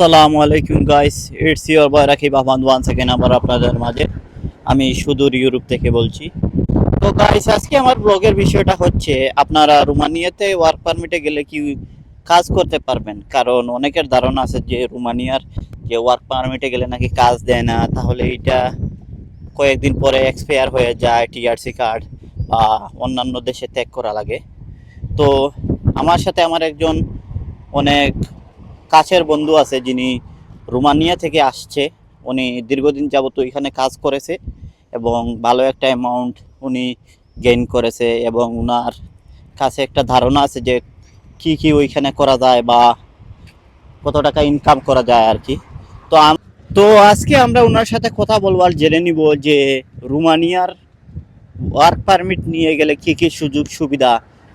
আসসালামু আলাইকুম guys it's your boy Rakib Ahmad one second আবার আপনাদের মাঝে। আমি সুদূর ইউরোপ থেকে বলছি। তো গাইস আজকে আমার ব্লগের বিষয়টা হচ্ছে, আপনারা রোমানিয়াতে ওয়ার্ক পারমিটে গেলে কি কাজ করতে পারবেন? কারণ অনেকের ধারণা আছে যে রোমানিয়ার যে ওয়ার্ক পারমিটে গেলে নাকি কাজ দেয় না। তাহলে এটা কয়েকদিন পরে এক্সপায়ার হয়ে যায় টিআরসি কার্ড বা অন্যান্য দেশে ত্যাগ করা লাগে। তো, আমার সাথে আমার একজন অনেক কাছের বন্ধু আছে যিনি রোমানিয়া থেকে আসছে। উনি দীর্ঘদিন যাবত এখানে কাজ করেছে এবং ভালো একটা অ্যামাউন্ট উনি গেইন করেছে এবং ওনার কাছে একটা ধারণা আছে যে কি কি ওইখানে করা যায় বা কত টাকা ইনকাম করা যায় আর কি। তো তো আজকে আমরা ওনার সাথে কথা বলব আর জেনে নিব যে রোমানিয়ার ওয়ার্ক পারমিট নিয়ে গেলে কি কি সুযোগ সুবিধা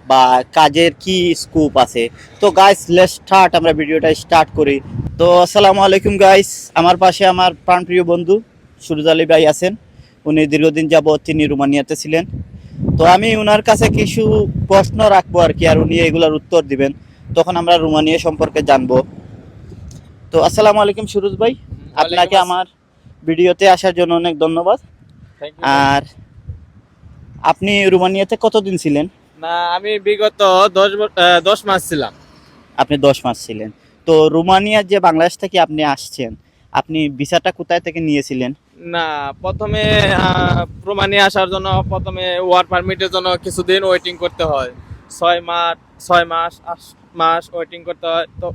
বা কাজের কি স্কোপ আছে? তো গাইস লেটস স্টার্ট আমরা ভিডিওটা স্টার্ট করি। তো আসসালামু আলাইকুম গাইস আমার পাশে আমার প্রাণপ্রিয় বন্ধু সুরজ আলী ভাই আছেন। উনি দীর্ঘদিন যাবৎ তিনি রোমানিয়াতে ছিলেন। তো আমি ওনার কাছে কিছু প্রশ্ন রাখব আর কি আর উনি এগুলোর উত্তর দিবেন। তখন আমরা রোমানিয়া সম্পর্কে জানব। তো আসসালামু আলাইকুম সুরজ ভাই। আপনাকে আমার ভিডিওতে আসার জন্য অনেক ধন্যবাদ। আর আপনি রোমানিয়াতে কতদিন ছিলেন? না আমি বিগত দশ দশ মাস ছিলাম। আপনি দশ মাস ছিলেন। তো রোমানিয়ার যে বাংলাদেশ থেকে আপনি আসছেন? আপনি ভিসাটা কোথায় থেকে নিয়েছিলেন? না প্রথমে রোমানিয়া আসার জন্য প্রথমে ওয়ার পারমিটের জন্য কিছুদিন ওয়েটিং করতে হয়। ছয় মাস ছয় মাস আট মাস ওয়েটিং করতে হয়। তো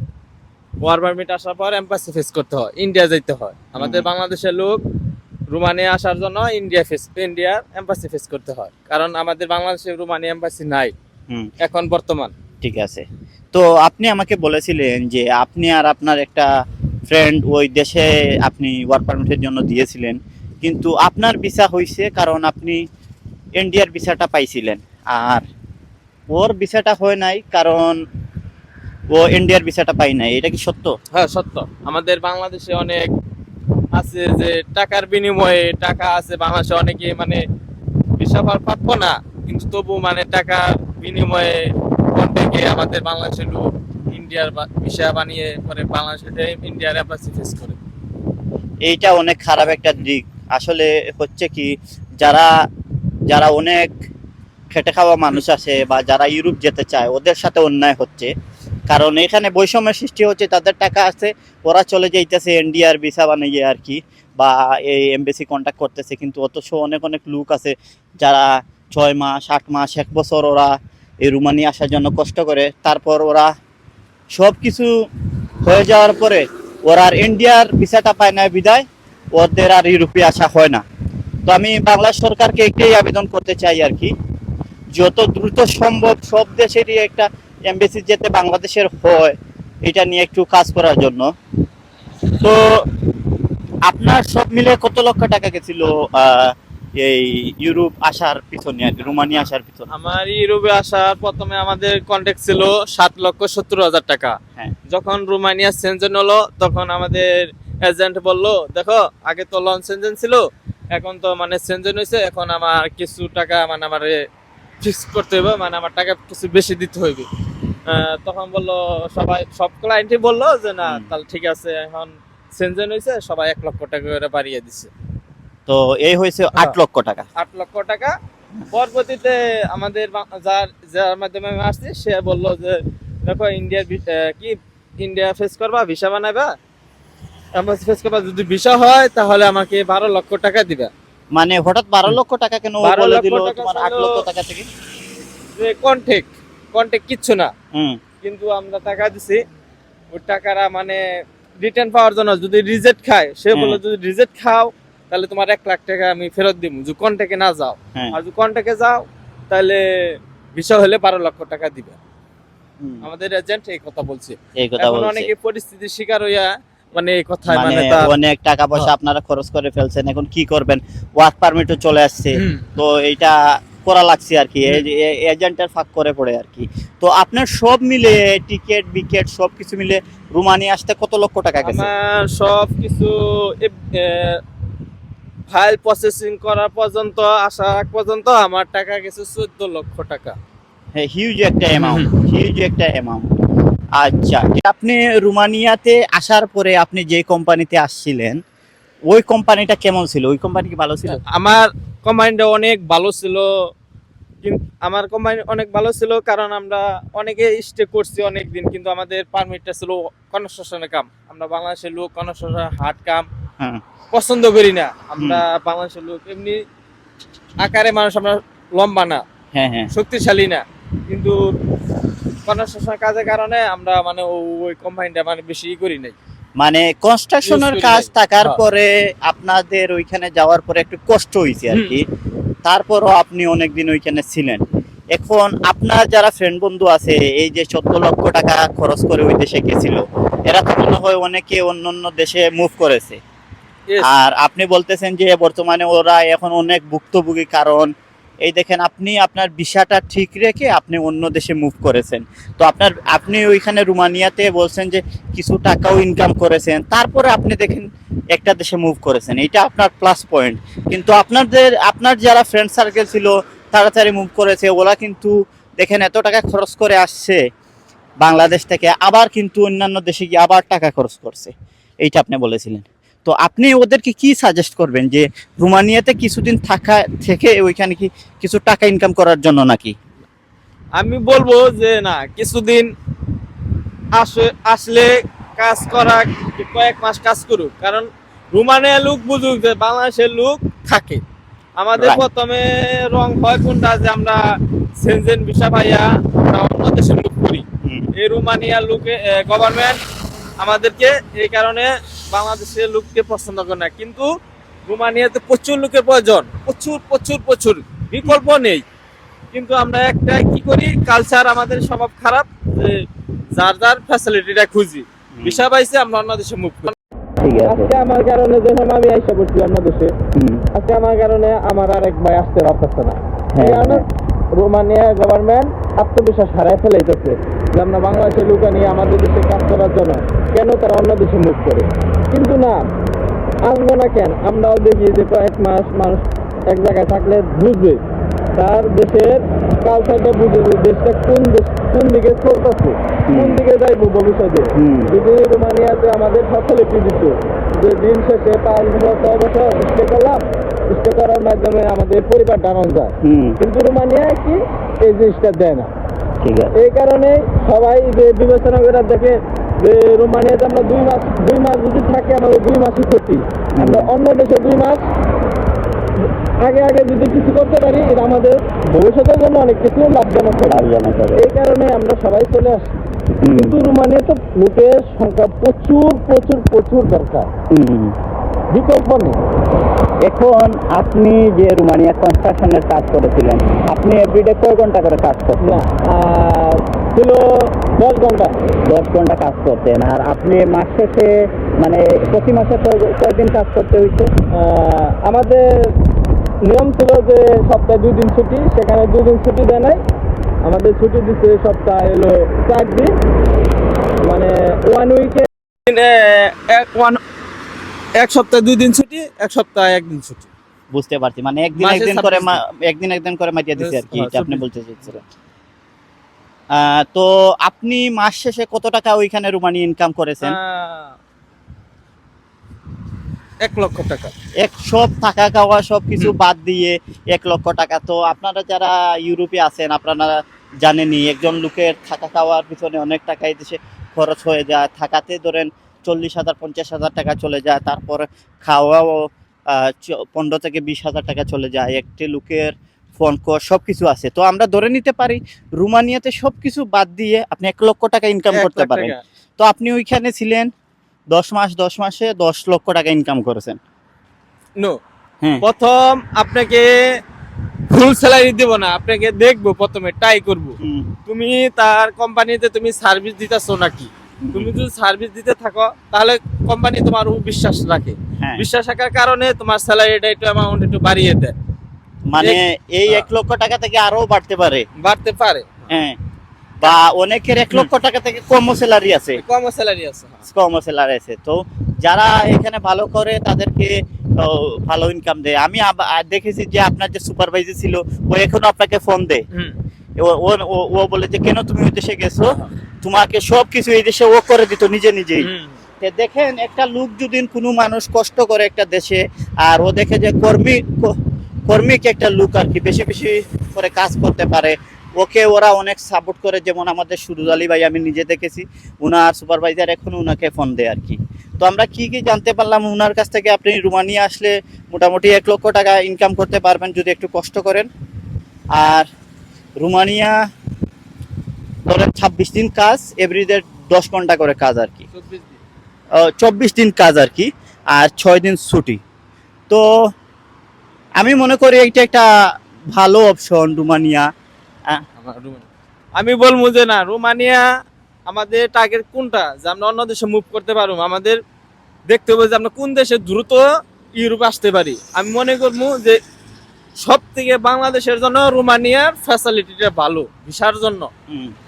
ওয়ার পারমিট আসার পর এম্বাসি ফেস করতে হয়। ইন্ডিয়া যেতে হয়। আমাদের বাংলাদেশের লোক রোমানিয়া আসার জন্য ইন্ডিয়া ফেস ইন্ডিয়ার এম্বাসি ফেস করতে হয়। কারণ আমাদের বাংলাদেশে রোমানিয়া এম্বাসি নাই। এখন বর্তমান। ঠিক আছে। তো আপনি আমাকে বলেছিলেন যে আপনি আর আপনার একটা ফ্রেন্ড ওই দেশে আপনি ওয়ার্ক পারমিটের জন্য দিয়েছিলেন। কিন্তু আপনার ভিসা হয়েছে কারণ আপনি ইন্ডিয়ার ভিসাটা পাইছিলেন। আর ওর ভিসাটা হয় নাই কারণ ও ইন্ডিয়ার ভিসাটা পাই নাই। এটা কি সত্য? হ্যাঁ সত্য। আমাদের বাংলাদেশে অনেক আছে যে টাকার বিনিময়ে টাকা আছে, বাংলাদেশে অনেকে মানে পাওয়ার প্রাপ্য না, কিন্তু তবু মানে টাকার বিনিময়ে থেকে আমাদের বাংলাদেশের লোক ইন্ডিয়ার ভিসা বানিয়ে পরে বাংলাদেশে ইন্ডিয়ার এম্বাসি ফেস করে। এইটা অনেক খারাপ একটা দিক। আসলে হচ্ছে কি, যারা যারা অনেক খেটে খাওয়া মানুষ আছে বা যারা ইউরোপ যেতে চায়, ওদের সাথে অন্যায় হচ্ছে। কারণ এখানে বৈষম্যের সৃষ্টি হচ্ছে, তাদের টাকা আছে, ওরা চলে যাইতেছে ইন্ডিয়ার ভিসা বানিয়ে আর কি, বা এই এমবেসি কন্ট্যাক্ট করতেছে, কিন্তু অথচ অনেক অনেক লোক আছে যারা ছয় মাস, আট মাস, এক বছর ওরা এই রুমানি আসার জন্য কষ্ট করে, তারপর ওরা সব কিছু হয়ে যাওয়ার পরে ওরা আর ইন্ডিয়ার ভিসাটা পায় না বিদায়, ওদের আর ইউরোপে আসা হয় না। তো আমি বাংলা সরকারকে একটাই আবেদন করতে চাই আর কি, যত দ্রুত সম্ভব সব দেশেরই একটা এমবেসি যেতে বাংলাদেশের হয় এটা নিয়ে একটু কাজ করার জন্য। তো আপনার সব মিলে কত লক্ষ টাকা গেছিল এই ইউরোপ আসার পিছনে রোমানিয়া আসার পিছনে? আমার ইউরোপে আসার প্রথমে আমাদের কন্ট্যাক্ট ছিল সাত লক্ষ সত্তর হাজার টাকা। হ্যাঁ। যখন রোমানিয়া সেনজেন হলো তখন আমাদের এজেন্ট বলল দেখো আগে তো লঞ্চ সেনজেন ছিল এখন তো মানে সেনজেন হয়েছে এখন আমার কিছু টাকা মানে আমার ফিক্স করতে হবে মানে আমার টাকা কিছু বেশি দিতে হইবে। তখন বলল সবাই সব ক্লায়েন্টই বলল যে না তাহলে ঠিক আছে এখন সেনজেন হয়েছে সবাই এক লক্ষ টাকা করে বাড়িয়ে দিছে। তো এই হয়েছে আট হ্যাঁ। লক্ষ টাকা। আট লক্ষ টাকা। পরবর্তীতে আমাদের যার যার মাধ্যমে আমি আসছি সে বলল যে দেখো ইন্ডিয়ার কি ইন্ডিয়া ফেস করবা ভিসা বানাবা এম্বাসি ফেস করবা যদি ভিসা হয় তাহলে আমাকে বারো লক্ষ টাকা দিবা। মানে হঠাৎ বারো লক্ষ টাকা কেন ও 12 বলে লক্ষ দিল টাকা তোমার আট লক্ষ টাকা থেকে? যে কিচ্ছু না। কিন্তু আমরা টাকা দিছি ওই টাকাটা মানে রিটার্ন পাওয়ার জন্য যদি রিজেক্ট খায় সে বলল যদি রিজেক্ট খাও তাহলে তোমার এক লাখ টাকা আমি ফেরত দিব যদি কন্টেক্টে না যাও হ্যাঁ। আর যদি কন্টেক্টে যাও তাহলে ভিসা হলে বারো লক্ষ টাকা দিবে। আমাদের এজেন্ট এই কথা বলছে। এখন অনেকে পরিস্থিতির শিকার হইয়া মানে এই কথা মানে মানে অনেক টাকা পয়সা হ্যাঁ। আপনারা খরচ করে ফেলছেন এখন কি করবেন? ওয়ার্ক পারমিটও চলে আসছে। তো এইটা করা লাগছে আর কি। এজেন্টের ফাঁক করে পড়ে আর কি। তো আপনার সব মিলে টিকেট বিকেট সব কিছু মিলে রুমানি আসতে কত লক্ষ টাকা গেছে? আমার সব কিছু ফাইল প্রসেসিং করা পর্যন্ত আসা পর্যন্ত আমার টাকা গেছে চোদ্দ লক্ষ টাকা। হ্যাঁ হিউজ একটা অ্যামাউন্ট হিউজ একটা অ্যামাউন্ট আচ্ছা আপনি রোমানিয়াতে আসার পরে আপনি যে কোম্পানিতে আসছিলেন ওই কোম্পানিটা কেমন ছিল? ওই কোম্পানি কি ভালো ছিল? আমার কোম্পানিটা অনেক ভালো ছিল কিন্তু আমার কোম্পানি অনেক ভালো ছিল কারণ আমরা অনেকে স্টে করছি অনেক দিন কিন্তু আমাদের পারমিটটা ছিল কনস্ট্রাকশনের কাম। আমরা বাংলাদেশের লোক কনস্ট্রাকশন হাট কাম হ্যাঁ। পছন্দ করি না। আমরা বাংলাদেশের লোক এমনি আকারে মানুষ আমরা লম্বা না হ্যাঁ হ্যাঁ। শক্তিশালী না। কিন্তু কনস্ট্রাকশন কাজের কারণে আমরা মানে ওই কোম্পানিটা মানে বেশি করি নাই। মানে কনস্ট্রাকশনের কাজ থাকার হ্যাঁ। পরে আপনাদের ওইখানে যাওয়ার পরে একটু কষ্ট হয়েছে আর কি। তারপরও আপনি অনেকদিন ওইখানে ছিলেন। এখন আপনার যারা ফ্রেন্ড বন্ধু আছে এই যে চোদ্দ লক্ষ টাকা খরচ করে ওই দেশে গেছিল এরা তো মনে হয় অনেকে অন্য অন্য দেশে মুভ করেছে। আর আপনি বলতেছেন যে বর্তমানে ওরা এখন অনেক ভুক্তভোগী কারণ এই দেখেন আপনি আপনার ভিসাটা ঠিক রেখে আপনি অন্য দেশে মুভ করেছেন। তো আপনার, আপনি ওইখানে রোমানিয়াতে বলছেন যে কিছু টাকাও ইনকাম করেছেন। তারপরে আপনি দেখেন একটা দেশে মুভ করেছেন। এটা আপনার প্লাস পয়েন্ট কিন্তু আপনাদের, আপনার যারা ফ্রেন্ড সার্কেল ছিল, তাড়াতাড়ি মুভ করেছে, ওরা কিন্তু দেখেন এত টাকা খরচ করে আসছে বাংলাদেশ থেকে, আবার কিন্তু অন্যান্য দেশে গিয়ে আবার টাকা খরচ করছে। এইটা আপনি বলেছিলেন। তো আপনি ওদেরকে কি সাজেস্ট করবেন? যে রোমানিয়াতে কিছুদিন থাকা থেকে ওইখানে কি কিছু টাকা ইনকাম করার জন্য নাকি? আমি বলব যে না কিছুদিন আসে আসলে কাজ করা কয়েক মাস কাজ করুক। কারণ রুমানিয়া লোক বুঝুক যে বাংলাদেশের লোক থাকে। আমাদের প্রথমে রং হয় কোনটা? যে আমরা সেনজেন ভিসা পাইয়া অন্য দেশে মুখ করি। এই রুমানিয়া লোকে গভর্নমেন্ট আমাদেরকে এই কারণে বাংলাদেশের লোককে পছন্দ করে না কিন্তু রুমানিয়াতে প্রচুর লোকের প্রয়োজন। প্রচুর প্রচুর প্রচুর। বিকল্প নেই। কিন্তু আমরা একটা কি করি? কালচার আমাদের স্বভাব খারাপ যে যার যার ফ্যাসিলিটিটা খুঁজি। ভিসা পাইছে আমরা অন্য দেশে মুখ করি। আজকে আমার কারণে যখন আমি আইসা পড়ছি অন্য দেশে আজকে আমার কারণে আমার আরেক ভাই আসতে পারতেছে না। হ্যাঁ, এই কারণে রোমানিয়া গভর্নমেন্ট আত্মবিশ্বাস হারাই ফেলাইতেছে। যে আমরা বাংলাদেশের লোক নিয়ে আমাদের দেশে কাজ করার জন্য। কেন তারা অন্য দেশে মুখ করে? কিন্তু না আসব না কেন? আমরাও দেখি যে কয়েক মাস মানুষ এক জায়গায় থাকলে বুঝবে তার দেশের কালচারটা বুঝবে যে দেশটা কোন দেশ কোন দিকে চলতেছে কোন দিকে যাইবো ভবিষ্যতে? যদি রোমানিয়াতে আমাদের ফ্যাসিলিটি দিত যে দিন শেষে পাঁচ বছর ছয় বছর স্টে করলাম স্টে করার মাধ্যমে আমাদের পরিবার টানানো যায় কিন্তু রোমানিয়ায় কি? এই জিনিসটা দেয় না। ঠিক আছে। এই কারণে সবাই যে বিবেচনা করে দেখে যে রোমানিয়াতে আমরা দুই মাস দুই মাস যদি থাকে আমাদের দুই মাসই ক্ষতি। আমরা অন্য দেশে দুই মাস আগে আগে যদি কিছু করতে পারি এটা আমাদের ভবিষ্যতের জন্য অনেক কিছু লাভজনক লাভজনক এই কারণে আমরা সবাই চলে আসি। কিন্তু রোমানিয়াতে লোকের সংখ্যা প্রচুর প্রচুর প্রচুর দরকার। বিকল্প নেই। এখন আপনি যে রোমানিয়া কনস্ট্রাকশনের কাজ করেছিলেন আপনি এভরিডে কয় ঘণ্টা করে কাজ করতেন? না ছিল দশ ঘণ্টা। দশ ঘণ্টা কাজ করতেন আর আপনি মাস শেষে মানে প্রতি মাসে কয়- কয়দিন কাজ করতে হয়েছে আমাদের নিয়ম ছিল যে সপ্তাহে দুই দিন ছুটি সেখানে দুই দিন ছুটি দেয় নাই। আমাদের ছুটি দিচ্ছে সপ্তাহে এলো চার দিন। মানে ওয়ান উইকে এক ওয়ান এক সপ্তাহে দুই দিন ছুটি এক সপ্তাহে একদিন ছুটি। বুঝতে পারছি। মানে একদিন একদিন করে একদিন একদিন করে মাটিয়ে দিচ্ছে আর কি হ্যাঁ, এটা আপনি বলতে চাইছিলেন। তো আপনি মাস শেষে কত টাকা ওইখানে রোমানি ইনকাম করেছেন? এক লক্ষ টাকা। এক সব থাকা খাওয়া সব কিছু বাদ দিয়ে এক লক্ষ টাকা। তো আপনারা যারা ইউরোপে আছেন আপনারা জানেনই একজন লোকের থাকা খাওয়ার পিছনে অনেক টাকা এই দেশে খরচ হয়ে যায়। থাকাতে ধরেন চল্লিশ হাজার পঞ্চাশ হাজার টাকা চলে যায়। তারপর খাওয়াও পনেরো থেকে বিশ হাজার টাকা চলে যায়। একটি লোকের ফোন কর সব কিছু আছে। তো আমরা ধরে নিতে পারি রোমানিয়াতে সব কিছু বাদ দিয়ে আপনি এক লক্ষ টাকা ইনকাম করতে পারেন। তো আপনি ওইখানে ছিলেন দশ মাস দশ মাসে দশ লক্ষ টাকা ইনকাম করেছেন। No, হ্যাঁ। প্রথম আপনাকে ফুল স্যালারি দেব না আপনাকে দেখব প্রথমে ট্রাই করব। তুমি তার কোম্পানিতে তুমি সার্ভিস দিতেছো নাকি? তুমি যদি সার্ভিস দিতে থাকো তাহলে কোম্পানি তোমার বিশ্বাস রাখে। হ্যাঁ। বিশ্বাস রাখার কারণে তোমার স্যালারিটা একটু অ্যামাউন্ট একটু বাড়িয়ে দেয়। মানে এই হ্যাঁ। এক লক্ষ টাকা থেকে আরও বাড়তে পারে। বাড়তে পারে। হ্যাঁ। বা অনেকের এক লক্ষ টাকা থেকে কম স্যালারি আছে। কম স্যালারি আছে। কম স্যালারি আছে। তো যারা এখানে ভালো করে তাদেরকে ভালো ইনকাম দেয়। আমি দেখেছি যে আপনার যে সুপারভাইজার ছিল ও এখনও আপনাকে ফোন দেয়। ও- ও- ও- ও বলে যে কেন তুমি ওই দেশে গেছো? তোমাকে সব কিছু এই দেশে ও করে দিত নিজে নিজেই। দেখেন একটা লোক যদি কোনো মানুষ কষ্ট করে একটা দেশে আর ও দেখে যে কর্মী কর্মিক একটা লোক আর কি বেশি বেশি করে কাজ করতে পারে ওকে ওরা অনেক সাপোর্ট করে। যেমন আমাদের সুরুজ আলী ভাই আমি নিজে দেখেছি উনার সুপারভাইজার এখন উনাকে ফোন দেয় আর কি। তো আমরা কি কি জানতে পারলাম উনার কাছ থেকে আপনি রুমানিয়া আসলে মোটামুটি এক লক্ষ টাকা ইনকাম করতে পারবেন যদি একটু কষ্ট করেন। আর রুমানিয়া ধরেন ছাব্বিশ দিন কাজ এভরিডে দশ ঘণ্টা করে কাজ আর কি। চব্বিশ দিন। কাজ আর কি আর ছয় দিন ছুটি। তো আমি মনে করি এইটা একটা ভালো অপশন রুমানিয়া। আমি বলব যে না রোমানিয়া আমাদের টার্গেট কোনটা? যে আমরা অন্য দেশে মুভ করতে পারব। আমাদের দেখতে হবে যে আমরা কোন দেশে দ্রুত ইউরোপ আসতে পারি। আমি মনে করব যে সব থেকে বাংলাদেশের জন্য রোমানিয়ার ফ্যাসিলিটিটা ভালো ভিসার জন্য।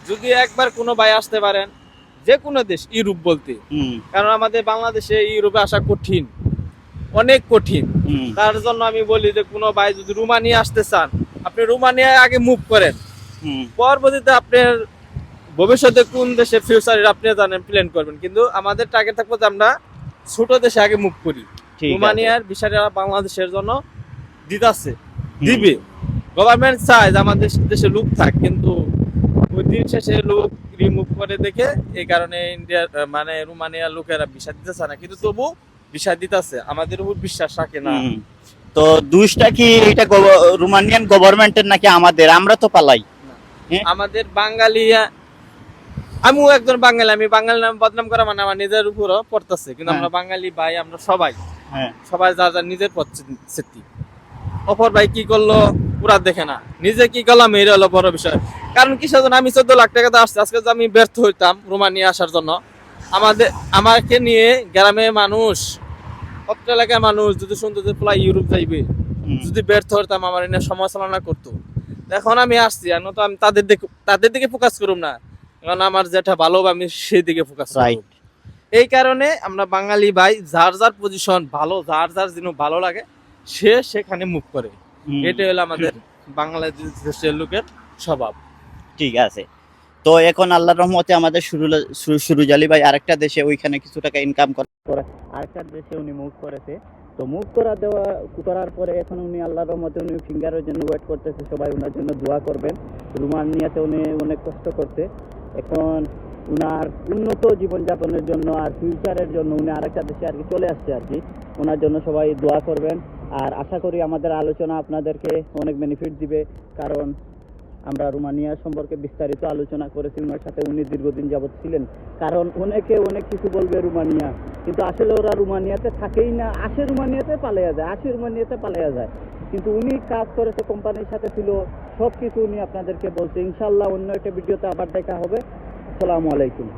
যদি একবার কোনো ভাই আসতে পারেন যে কোনো দেশ ইউরোপ বলতে। কারণ আমাদের বাংলাদেশে ইউরোপে আসা কঠিন অনেক কঠিন। তার জন্য আমি বলি যে কোনো ভাই যদি রোমানিয়া আসতে চান আপনি রোমানিয়ায় আগে মুভ করেন। পরবর্তীতে আপনার ভবিষ্যতে কোন দেশে ফিউচারে আপনি জানেন প্ল্যান করবেন। কিন্তু আমাদের টার্গেট থাকব যে আমরা ছোট দেশে আগে মুভ করি। রোমানিয়ার বিষয়টা বাংলাদেশের জন্য দিতাছে। দিবে। গভর্নমেন্ট চায় যে আমাদের দেশে লোক থাক কিন্তু ওই দিন শেষে লোক রিমুভ করে দেখে এই কারণে ইন্ডিয়ার মানে রোমানিয়ার লোকেরা ভিসা দিতেছে না। কিন্তু তবু ভিসা দিতেছে। আমাদের উপর বিশ্বাস রাখে না। তো দুইটা কি এটা রোমানিয়ান গভর্নমেন্টের নাকি আমাদের? আমরা তো পালাই। আমাদের বাঙালি আমিও একজন বাঙালি আমি বাঙালি নাম বদনাম করা মানে আমার নিজের উপরও পড়তেছে। কিন্তু হ্যাঁ। আমরা বাঙালি ভাই আমরা সবাই। হ্যাঁ। সবাই যার যার নিজের পথ সেটি অপর ভাই কি করল? পুরা দেখে না। নিজে কি করলাম এই হলো বড় বিষয়। কারণ কি জন্য আমি চোদ্দ লাখ টাকা দিয়ে আসছি। আজকে আমি ব্যর্থ হইতাম রোমানিয়া আসার জন্য আমাদের আমাকে নিয়ে গ্রামে মানুষ অত্র এলাকার মানুষ যদি শুনতো যে প্রায় ইউরোপ যাইবে যদি ব্যর্থ হতাম আমার এনে সমালোচনা করতো। এখন আমি আসছি আর নয়তো আমি তাদের দিকে তাদের দিকে ফোকাস করুম না। কারণ আমার যেটা ভালো আমি সেই দিকে ফোকাস. করব। এই কারণে আমরা বাঙালি ভাই যার যার পজিশন ভালো যার যার যেন ভালো লাগে সে সেখানে মুভ করে। এটা হলো আমাদের বাংলাদেশের লোকের স্বভাব। ঠিক আছে। তো এখন আল্লাহর রহমতে আমাদের সুরুল- সু- সুরুজ ভাই আরেকটা দেশে ওইখানে কিছু টাকা ইনকাম করে আরেকটা দেশে উনি মুভ করেছে। তো মুভ করা দেওয়া করার পরে এখন উনি আল্লাহর রহমতে উনি ফিঙ্গারের জন্য ওয়েট করতেছে। সবাই ওনার জন্য দোয়া করবেন। রুমানিয়াতে উনি অনেক কষ্ট করতে এখন উনার উন্নত জীবনযাপনের জন্য আর ফিউচারের জন্য উনি আরেকটা দেশে আর কি চলে আসছে আর কি। ওনার জন্য সবাই দোয়া করবেন। আর আশা করি আমাদের আলোচনা আপনাদেরকে অনেক বেনিফিট দিবে, কারণ আমরা রোমানিয়া সম্পর্কে বিস্তারিত আলোচনা করেছি ওনার সাথে উনি দীর্ঘদিন যাবৎ ছিলেন। কারণ অনেকে অনেক কিছু বলবে রোমানিয়া, কিন্তু আসলে ওরা রোমানিয়াতে থাকেই না। আসে রোমানিয়াতে পালিয়ে যায়, আসে রোমানিয়াতে পালিয়ে যায়। কিন্তু উনি কাজ করেছে, কোম্পানির সাথে ছিল সব কিছু উনি আপনাদেরকে বলছে। ইনশাল্লাহ অন্য একটা ভিডিওতে আবার দেখা হবে। আসসালামু আলাইকুম।